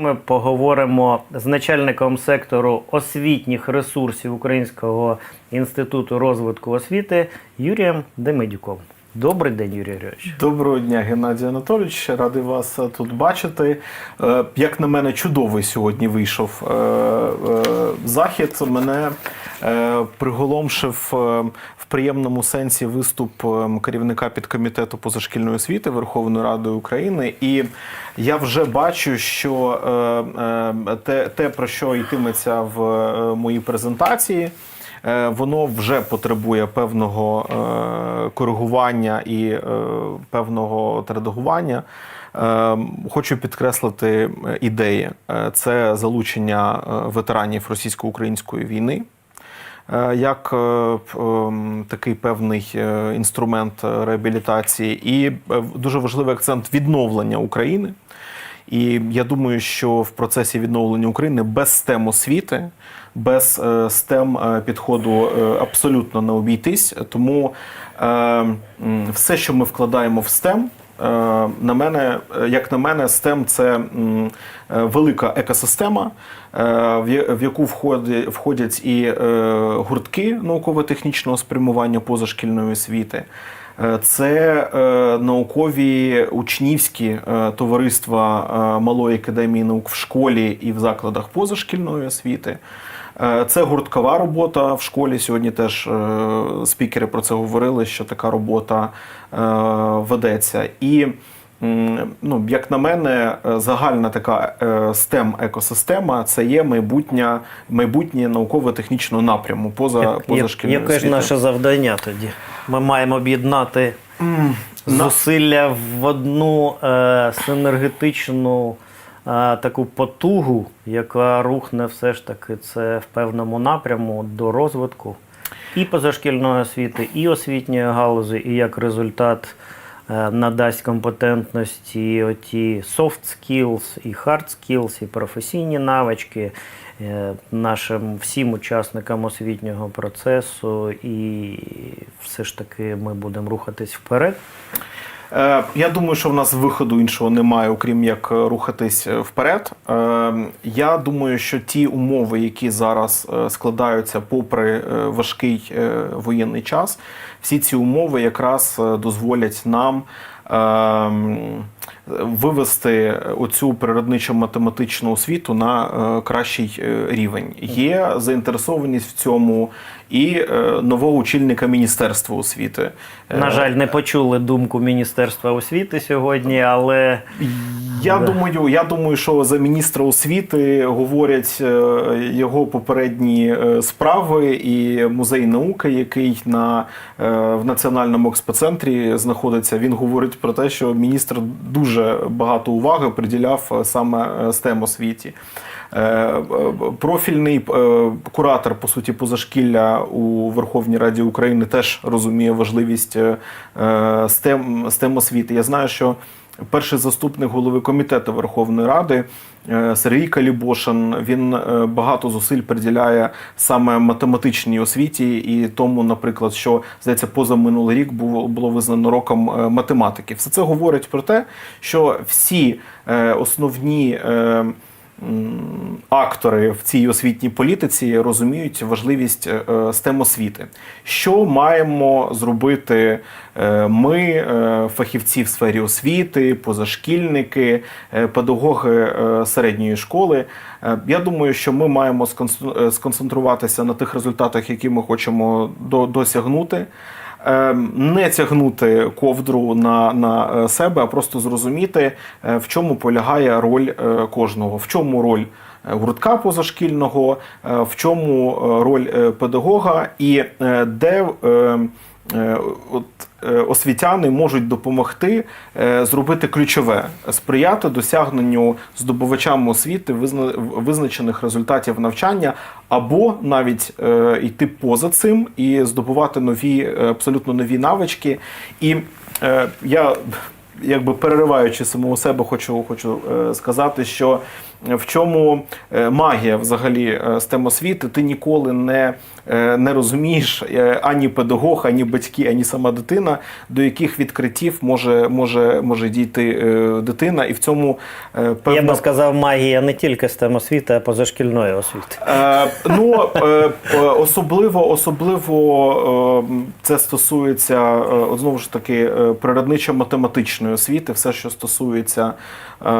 Ми поговоримо з начальником сектору освітніх ресурсів Українського інституту розвитку освіти Юрієм Демидюком. Добрий день, Юрій Юрійович. Доброго дня, Геннадій Анатолійович. Радий вас е, тут бачити. Е, Як на мене, чудовий сьогодні вийшов е, захід. Мене приголомшив е, в приємному сенсі виступ е, керівника підкомітету позашкільної освіти Верховної Ради України. І я вже бачу, що е, е, те, те про що йтиметься в е, моїй презентації. Е, Воно вже потребує певного е, коригування і е, певного редагування. Е, Хочу підкреслити е, ідеї: Е, це залучення е, ветеранів російсько-української війни. Е, Як е, ем, такий певний е, інструмент реабілітації, і дуже важливий акцент відновлення України. І я думаю, що в процесі відновлення України без STEM освіти, без е, підходу абсолютно не обійтись. Тому все, що ми вкладаємо в е, на мене, е, як на мене, STEM – це е, велика екосистема, е, в яку входять, і е, гуртки науково-технічного спрямування позашкільної освіти. Е, Це е, наукові учнівські е, товариства Малої академії наук в школі і в закладах позашкільної освіти. Це гурткова робота в школі. Сьогодні теж спікери про це говорили, що така робота ведеться. І ну, як на мене, е, загальна така е, STEM екосистема це є майбутнє, майбутнє науково-технічного напряму поза Як- позашкільною Яке ж наше завдання тоді? Ми маємо об'єднати зусилля в одну е, синергетичну е, таку потугу, яка рухне все ж таки це в певному напряму до розвитку і позашкільної освіти, і освітньої галузі, і як результат надасть компетентності оті soft skills, і hard skills, і професійні навички е, нашим всім учасникам освітнього процесу, і все ж таки ми будемо рухатись вперед. Е, Я думаю, що в нас виходу іншого немає, окрім як е, рухатись е, вперед. Я думаю, що ті умови, які зараз складаються попри важкий воєнний час, всі ці умови якраз дозволять нам. ем, Вивести оцю природничо-математичну освіту на кращий рівень. Є заінтересованість в цьому і е, нового очільника Міністерства освіти. Е, На жаль, не почули думку Міністерства освіти сьогодні, але Я Да. думаю, я думаю, що за міністра освіти говорять е, його попередні справи і музей науки, який на в національному експоцентрі знаходиться. Він говорить про те, що міністр дуже багато уваги приділяв саме STEM освіті. Е, е, Профільний е, куратор, по суті, позашкілля у Верховній Раді України теж розуміє важливість STEM, освіти. Я знаю, що перший заступник голови комітету Верховної Ради Сергій Калібошин він багато зусиль приділяє саме математичній освіті, і тому, наприклад, що здається, поза минулий рік було, було визнано роком математики. Все це говорить про те, що всі основні. Е, Актори в цій освітній політиці розуміють важливість е, STEM освіти. Що маємо зробити е, ми, е, фахівці в сфері освіти, позашкільники, е, педагоги е, середньої школи? Е, Я думаю, що ми маємо е, сконцентруватися на тих результатах, які ми хочемо до- досягнути. Е, Не тягнути ковдру на, на е, себе, а просто зрозуміти, е, в чому полягає роль е, кожного, в чому роль гуртка позашкільного, в чому роль педагога і де е, е, от, е, освітяни можуть допомогти е, зробити ключове сприяти досягненню здобувачам освіти визна- визначених результатів навчання, або навіть е, йти поза цим і здобувати нові е, абсолютно нові навички. І е, я якби перериваючи самого себе, хочу, хочу е, сказати, що в чому е, магія взагалі е, STEM освіти. Ти ніколи не, е, не розумієш е, ані педагог, ані батьки, ані сама дитина, до яких відкриттів може, може, може дійти е, дитина. І в цьому е, Я певна би сказав, магія не тільки STEM освіти, а позашкільної освіти. Е, ну, е, е, особливо, особливо е, це стосується е, от знову ж таки е, природничо-математичної освіти, все, що стосується е,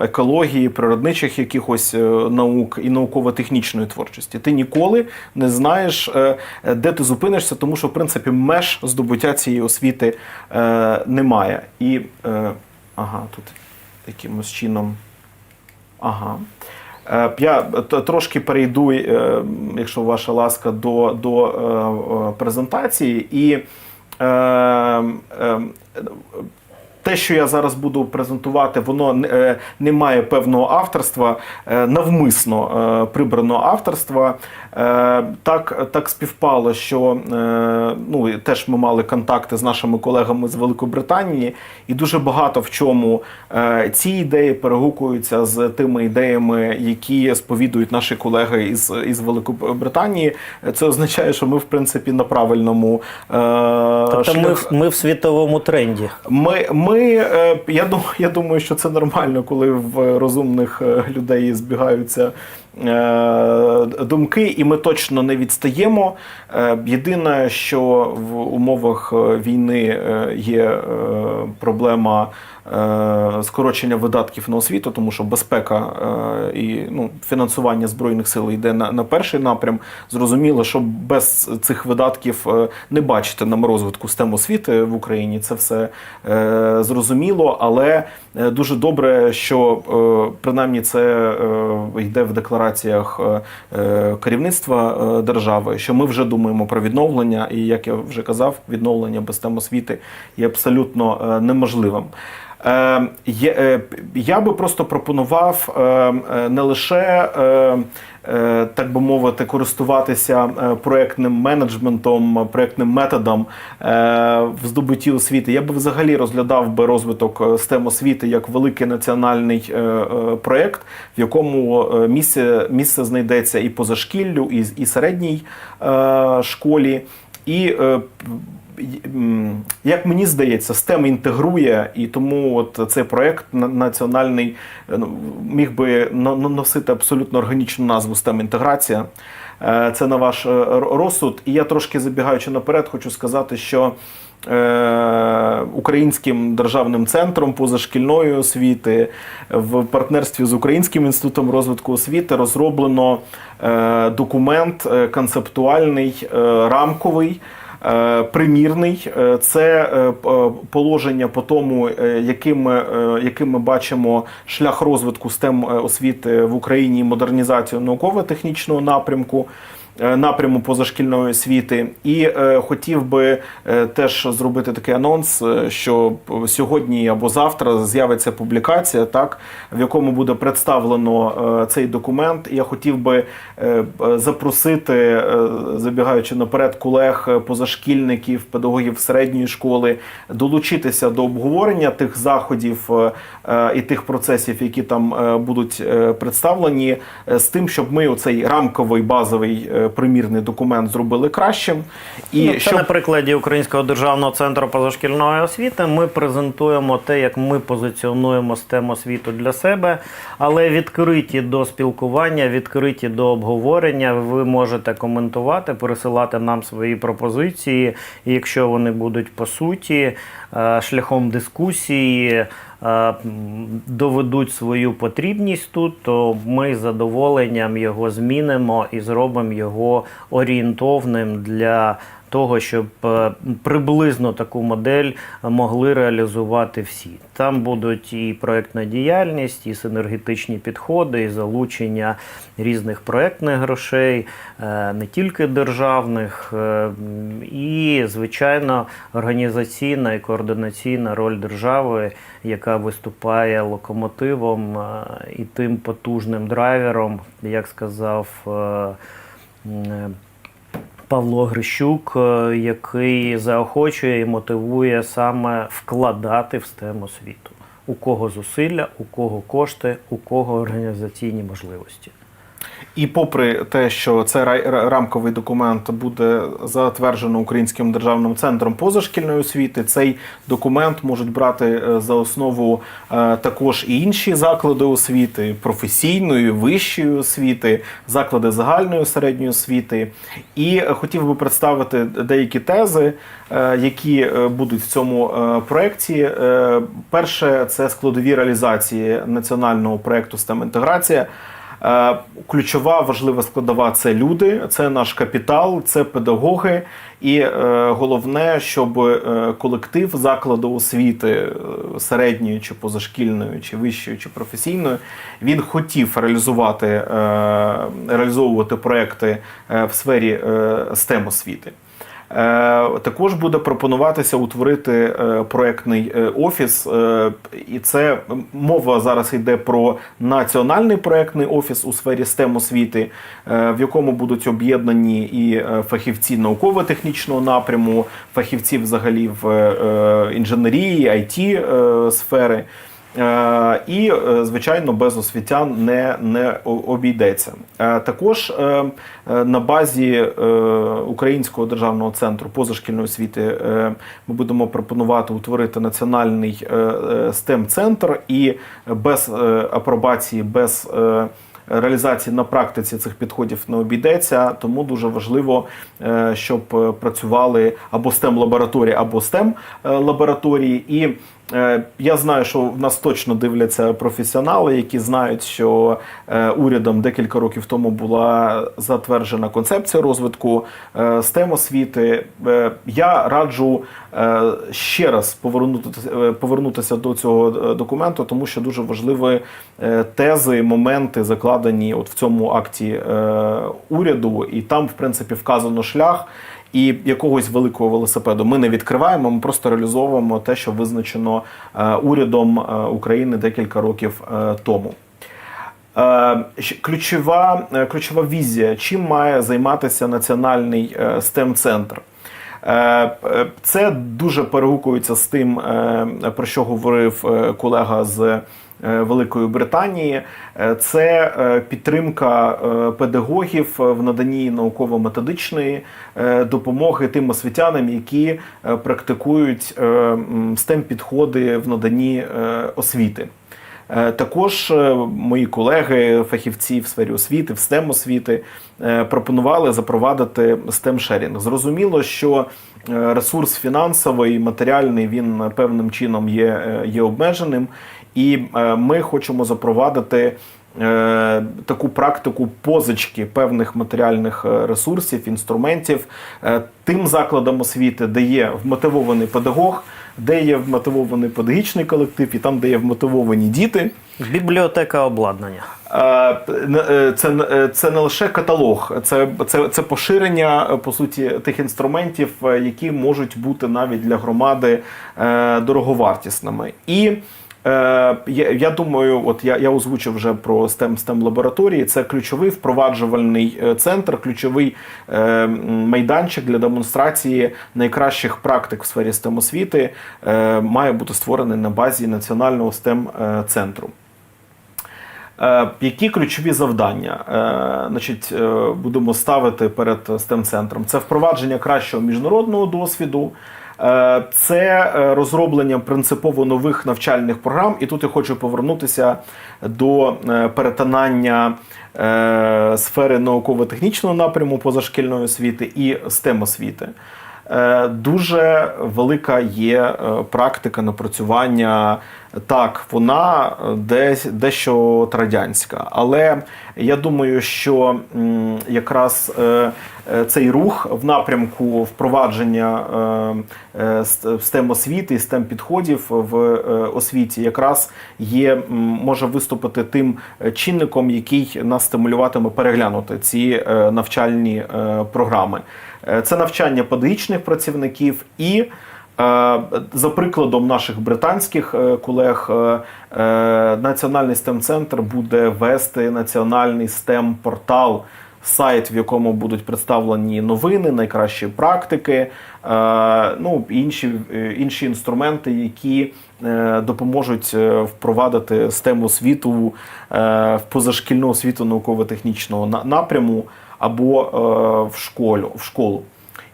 екології, природничих якихось е, наук і науково-технічної творчості. Ти ніколи не знаєш, е, де ти зупинишся, тому що в принципі меж здобуття цієї освіти е, немає. І е, ага, тут якимось чином. Ага. Я трошки перейду, якщо ваша ласка, до, до презентації. І те, що я зараз буду презентувати, воно не- має певного авторства, навмисно прибраного авторства. Е, Так, так співпало, що е, ну, теж ми мали контакти з нашими колегами з Великобританії, і дуже багато в чому е, ці ідеї перегукуються з тими ідеями, які сповідують наші колеги із, із Великобританії. Це означає, що ми, в принципі, на правильному Тобто шлях- в- ми в світовому тренді. ми, ми я, думаю, я думаю, що це нормально, коли в розумних людей збігаються думки, і ми точно не відстаємо. Е, Єдине, що в умовах е, війни е, є проблема скорочення видатків на освіту, тому що безпека і ну, фінансування збройних сил йде на, на перший напрям. Зрозуміло, що без цих видатків не бачити нам розвитку STEM освіти в Україні. Це все зрозуміло, але дуже добре, що е, принаймні це е, йде в деклараціях е, е, керівництва е, держави, що ми вже думаємо про відновлення, і як я вже казав, відновлення без тем освіти є абсолютно е, неможливим. Е, е, Я би просто пропонував е, е, не лише, е, е, так би мовити, користуватися е, проектним менеджментом, проектним методом е, в здобутті освіти. Я би взагалі розглядав би розвиток е, STEM освіти як великий національний е, е, проект, в якому е, місце, місце знайдеться і позашкіллю, і, і середній е, школі. І е, як мені здається, STEM інтегрує, і тому от цей проект національний е, ну, міг би но- но- носити абсолютно органічну назву STEM інтеграція. Е, Це на ваш е, розсуд. І я трошки забігаючи наперед, хочу сказати, що Українським державним центром позашкільної освіти в партнерстві з Українським інститутом розвитку освіти розроблено документ концептуальний, рамковий. Е, Примірний Е, це е, положення по тому, яким ми, яким ми бачимо шлях розвитку STEM освіти в Україні, модернізацію науково-технічного напрямку. Е, Напряму позашкільної освіти, і е, хотів би е, теж зробити такий анонс, що сьогодні або завтра з'явиться публікація, так в якому буде представлено цей документ. Я хотів би запросити, забігаючи наперед, колег, позашкільників, педагогів середньої школи, долучитися до обговорення тих заходів і тих процесів, які там будуть представлені, з тим, щоб ми оцей рамковий базовий примірний документ зробили кращим. І ну, це щоб на прикладі Українського державного центру позашкільної освіти. Ми презентуємо те, як ми позиціонуємо STEM освіту для себе, але відкриті до спілкування, відкриті до обговорення. Ви можете коментувати, пересилати нам свої пропозиції. І якщо вони будуть по суті, е, шляхом дискусії. Е, Доведуть свою потрібність тут, то ми з задоволенням його змінимо і зробимо його орієнтовним для того, щоб е, приблизно таку модель могли реалізувати всі. Там будуть і проектна діяльність, і синергетичні підходи, і залучення різних проектних грошей, е, не тільки державних, е, і, звичайно, організаційна і координаційна роль держави, яка виступає локомотивом і тим потужним драйвером, як сказав. Павло Грищук, е, який заохочує і мотивує саме вкладати в STEM освіту. у кого зусилля, у кого кошти, у кого організаційні можливості. І попри те, що рай- рамковий документ буде затверджено Українським державним центром позашкільної освіти, цей документ можуть брати е, за основу е, також і інші заклади освіти, професійної, вищої освіти, заклади загальної середньої освіти. І хотів би представити деякі тези, е, які будуть в цьому проєкті. Перше це складові реалізації національного проєкту STEM інтеграція. Е, Ключова важлива складова це люди, це наш капітал, це педагоги. І е, головне, щоб е, колектив закладу освіти е, середньої чи позашкільної, чи вищої, чи професійної, він хотів реалізувати е, реалізовувати проекти е, в сфері е, STEM освіти. Е, Також буде пропонуватися утворити е, проектний е, офіс, і це мова зараз йде про національний проектний офіс у сфері STEM освіти, в якому будуть об'єднані і фахівці науково-технічного напряму, фахівці взагалі в інженерії, it сфери. Е, І, е, звичайно, без освітян не, не обійдеться. Е, Також на базі Українського державного центру позашкільної освіти ми будемо пропонувати утворити національний е, STEM-центр і без апробації, без реалізації на практиці цих підходів не обійдеться, тому дуже важливо, щоб працювали або STEM лабораторії, або STEM лабораторії. І я знаю, що в нас точно дивляться професіонали, які знають, що е, урядом декілька років тому була затверджена концепція розвитку е, STEM освіти. Е, Я раджу е, ще раз повернутися, е, до цього е, документу, тому що дуже важливі е, тези, моменти закладені от в цьому акті е, уряду, і там, в принципі, вказано шлях. І якогось великого велосипеду ми не відкриваємо, ми просто реалізовуємо те, що визначено е, урядом е, України декілька років е, тому. Ключова, ключова візія, чим має займатися національний STEM-центр. Е, Це дуже перегукується з тим, е, про що говорив е, колега з Великої Британії. Це підтримка педагогів в наданні науково-методичної допомоги тим освітянам, які практикують м, STEM-підходи в наданні освіти. Е, Також е, мої колеги, фахівці в сфері освіти, в STEM освіти, е, пропонували запровадити STEM шерінг. Зрозуміло, що ресурс фінансовий, матеріальний, він певним чином є, є обмеженим, і ми хочемо запровадити. Е, Таку практику позички певних матеріальних е, ресурсів, інструментів е, тим закладам освіти, де є вмотивований педагог, де є вмотивований педагогічний колектив, і там, де є вмотивовані діти. Бібліотека обладнання. Це, це не лише каталог, це, це, це поширення по суті тих інструментів, які можуть бути навіть для громади дороговартісними. І я, я думаю, от я, я озвучив вже про STEM, STEM лабораторії. Це ключовий впроваджувальний е, центр, ключовий е, майданчик для демонстрації найкращих практик в сфері STEM освіти е, має бути створений на базі національного STEM е, центру. Е, Які ключові завдання е, значить, е, будемо ставити перед STEM центром? Це впровадження кращого міжнародного досвіду, е, це е, розроблення принципово нових навчальних програм. І тут я хочу повернутися до е, перетинання е, сфери науково-технічного напряму позашкільної освіти і STEM освіти. Е, Дуже велика є е, практика напрацювання. Так, вона е, десь дещо от радянська, але я думаю, що якраз е, е, цей рух в напрямку впровадження STEM освіти STEM підходів в освіті якраз є може виступити тим чинником, який нас стимулюватиме переглянути ці навчальні програми. Це навчання педагогічних працівників і за прикладом наших британських е, колег, е, е, Національний STEM-центр буде вести національний STEM-портал, сайт, в якому будуть представлені новини, найкращі практики, е, ну інші, е, інші інструменти, які е, допоможуть е, впровадити STEM освіту е, в позашкільну освіту науково-технічного на- напряму або е, в школу. В школу.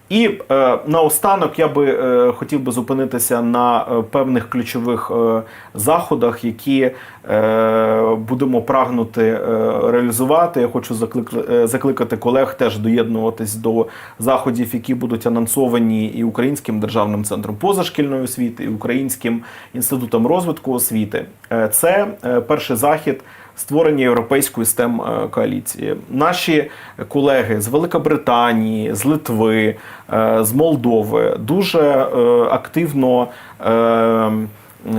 І е, наостанок я би е, хотів би зупинитися на е, певних ключових е, заходах, які е, будемо прагнути е, реалізувати. Я хочу заклик- е, закликати колег теж доєднуватись до заходів, які будуть анонсовані і Українським державним центром позашкільної освіти, і Українським інститутом розвитку освіти. Е, це е, перший захід створення європейської stem е, коаліції. Наші колеги з Великобританії, з Литви, е, з Молдови дуже е, активно е,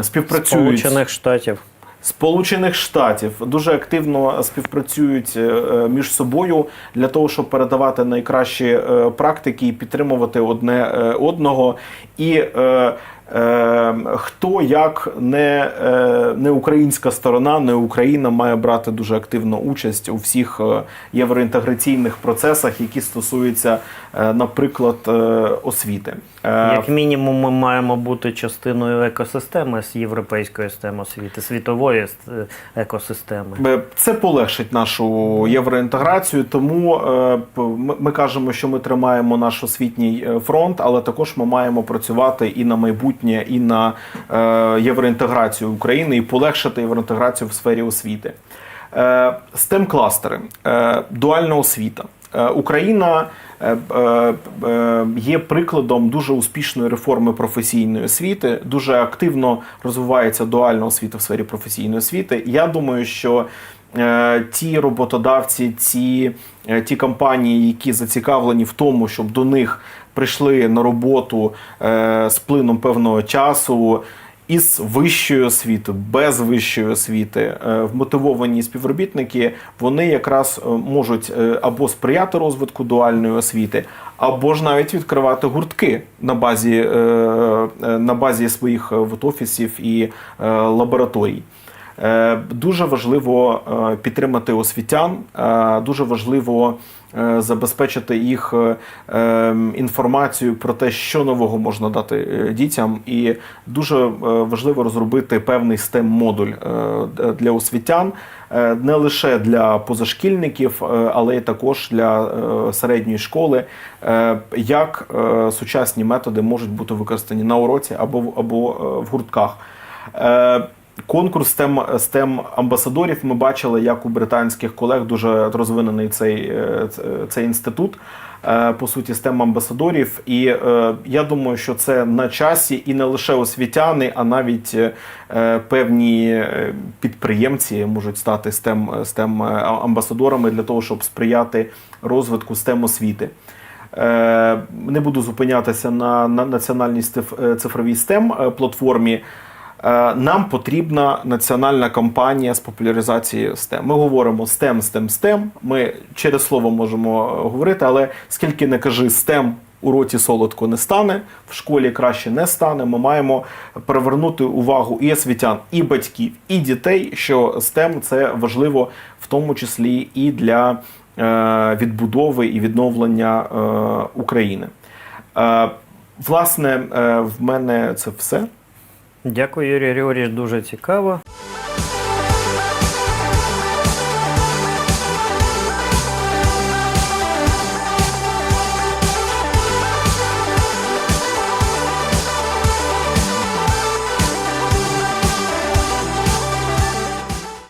співпрацюють. Сполучених Штатів. Сполучених Штатів дуже активно співпрацюють між собою для того, щоб передавати найкращі практики і підтримувати одне одного. І хто як не, е, не українська сторона, не Україна має брати дуже активну участь у всіх е, євроінтеграційних процесах, які стосуються, е, наприклад, освіти. Як мінімум, ми маємо бути частиною екосистеми з європейської системи освіти, світової екосистеми. Це полегшить нашу євроінтеграцію, тому ми, кажемо, що ми тримаємо наш освітній фронт, але також ми маємо працювати і на майбутнє, і на е, євроінтеграцію України, і полегшити євроінтеграцію в сфері освіти. Е, STEM кластери, е, дуальна освіта. Україна є прикладом дуже успішної реформи професійної освіти. Дуже активно розвивається дуальна освіта в сфері професійної освіти. Я думаю, що ті роботодавці, ці, е, ті компанії, які зацікавлені в тому, щоб до них прийшли на роботу е, з плином певного часу. Із вищої освіти, без вищої освіти, е, вмотивовані співробітники, вони якраз е, можуть е, або сприяти розвитку дуальної освіти, або ж навіть відкривати гуртки на базі, на базі своїх офісів і лабораторій. Е, Дуже важливо е, підтримати освітян, е, дуже важливо забезпечити їх е, е, про те, що нового можна дати дітям, і дуже важливо розробити певний stem модуль для освітян, не лише для позашкільників, але й також для середньої школи, як сучасні методи можуть бути використані на уроці або, або в гуртках. Е, Конкурс STEM, STEM амбасадорів ми бачили, як у британських колег дуже розвинений цей, е, цей інститут, е, по суті, STEM амбасадорів. І е, я думаю, що це на часі і не лише освітяни, а навіть е, певні е, підприємці можуть стати STEM, STEM амбасадорами для того, щоб сприяти розвитку STEM освіти. Е, Не буду зупинятися на, на національній е, цифровій STEM платформі. Е, Нам потрібна національна кампанія з популяризації STEM. Ми говоримо STEM, STEM, STEM. Ми через слово можемо е, говорити, але скільки не кажи STEM, у роті солодко не стане, в школі краще не стане. Ми маємо привернути увагу і освітян, і батьків, і дітей, що STEM це важливо в тому числі і для е, відбудови і відновлення України. Власне, в мене це все. Дякую, Юрій Григорійович, дуже цікаво.